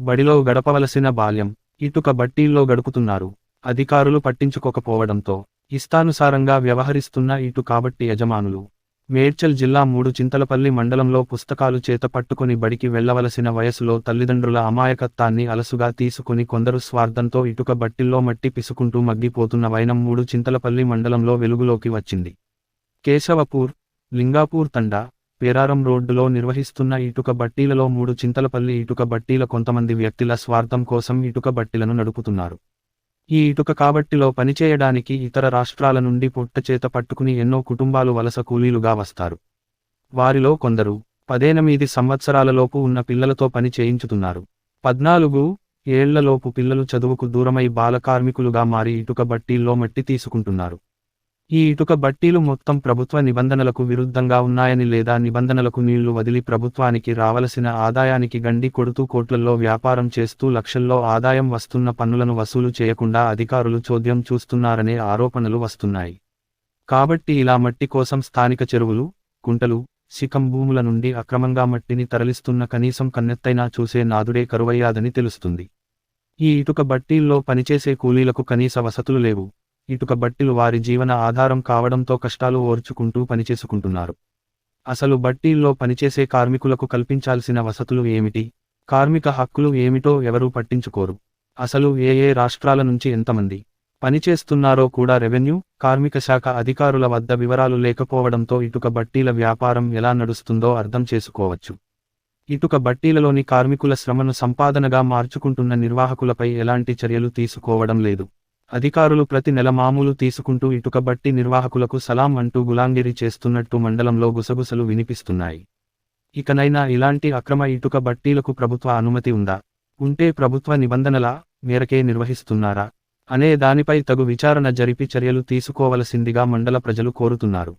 బడిలో గడపవలసిన బాల్యం ఇటుక బట్టీల్లో గడుపుతున్నారు అధికారులు పట్టించుకోకపోవడంతో ఇష్టానుసారంగా వ్యవహరిస్తున్న ఇటు కాబట్టి యజమానులు మేడ్చల్ జిల్లా మూడు చింతలపల్లి మండలంలో పుస్తకాలు చేత పట్టుకుని బడికి వెళ్ళవలసిన వయసులో తల్లిదండ్రుల అమాయకత్వాన్ని అలసుగా తీసుకుని కొందరు స్వార్థంతో ఇటుక బట్టిల్లో మట్టి పిసుకుంటూ మగ్గిపోతున్న వైనం మూడు చింతలపల్లి మండలంలో వెలుగులోకి వచ్చింది. కేశవపూర్ లింగాపూర్ తండా పేరారం రోడ్డులో నిర్వహిస్తున్న ఇటుక బట్టీలలో మూడు చింతలపల్లి ఇటుక బట్టీల కొంతమంది వ్యక్తుల స్వార్థం కోసం ఇటుక బట్టీలను నడుపుతున్నారు. ఈ ఇటుక కాబట్టిలో పనిచేయడానికి ఇతర రాష్ట్రాల నుండి పుట్టచేత పట్టుకుని ఎన్నో కుటుంబాలు వలస కూలీలుగా వస్తారు. వారిలో కొందరు పదేనమీది సంవత్సరాలలోపు ఉన్న పిల్లలతో పని చేయించుతున్నారు. పద్నాలుగు ఏళ్ళలోపు పిల్లలు చదువుకు దూరమై బాలకార్మికులుగా మారి ఇటుక బట్టీల్లో మట్టి తీసుకుంటున్నారు. ఈ ఇటుక బట్టీలు మొత్తం ప్రభుత్వ నిబంధనలకు విరుద్ధంగా ఉన్నాయని లేదా నిబంధనలకు నీళ్ళు వదిలి ప్రభుత్వానికి రావలసిన ఆదాయానికి గండి కొడుతూ కోట్లల్లో వ్యాపారం చేస్తూ లక్షల్లో ఆదాయం వస్తున్న పన్నులను వసూలు చేయకుండా అధికారులు చోద్యం చూస్తున్నారనే ఆరోపణలు వస్తున్నాయి. కాబట్టి ఇలా మట్టి కోసం స్థానిక చెరువులు కుంటలు శిఖం భూముల నుండి అక్రమంగా మట్టిని తరలిస్తున్న కనీసం కన్నెత్తైనా చూసే నాదుడే కరువయ్యాదని తెలుస్తుంది. ఈ ఇటుక బట్టీల్లో పనిచేసే కూలీలకు కనీస వసతులు లేవు. ఇటుక బట్టీలు వారి జీవన ఆధారం కావడంతో కష్టాలు ఓర్చుకుంటూ పనిచేసుకుంటున్నారు. అసలు బట్టీల్లో పనిచేసే కార్మికులకు కల్పించాల్సిన వసతులు ఏమిటి? కార్మిక హక్కులు ఏమిటో ఎవరూ పట్టించుకోరు. అసలు ఏ ఏ రాష్ట్రాల నుంచి ఎంతమంది పనిచేస్తున్నారో కూడా రెవెన్యూ కార్మిక శాఖ అధికారుల వద్ద వివరాలు లేకపోవడంతో ఇటుక బట్టీల వ్యాపారం ఎలా నడుస్తుందో అర్థం చేసుకోవచ్చు. ఇటుక బట్టీలలోని కార్మికుల శ్రమను సంపాదనగా మార్చుకుంటున్న నిర్వాహకులపై ఎలాంటి చర్యలు తీసుకోవడం లేదు. అధికారులు ప్రతి నెల మామూలు తీసుకుంటూ ఇటుక బట్టి నిర్వాహకులకు సలాం అంటూ గులాంగిరి చేస్తున్నట్టు మండలంలో గుసగుసలు వినిపిస్తున్నాయి. ఇకనైనా ఇలాంటి అక్రమ ఇటుక బట్టీలకు ప్రభుత్వ అనుమతి ఉందా? ఉంటే ప్రభుత్వ నిబంధనల మేరకే నిర్వహిస్తున్నారా? అనే దానిపై తగు విచారణ జరిపి చర్యలు తీసుకోవలసిందిగా మండల ప్రజలు కోరుతున్నారు.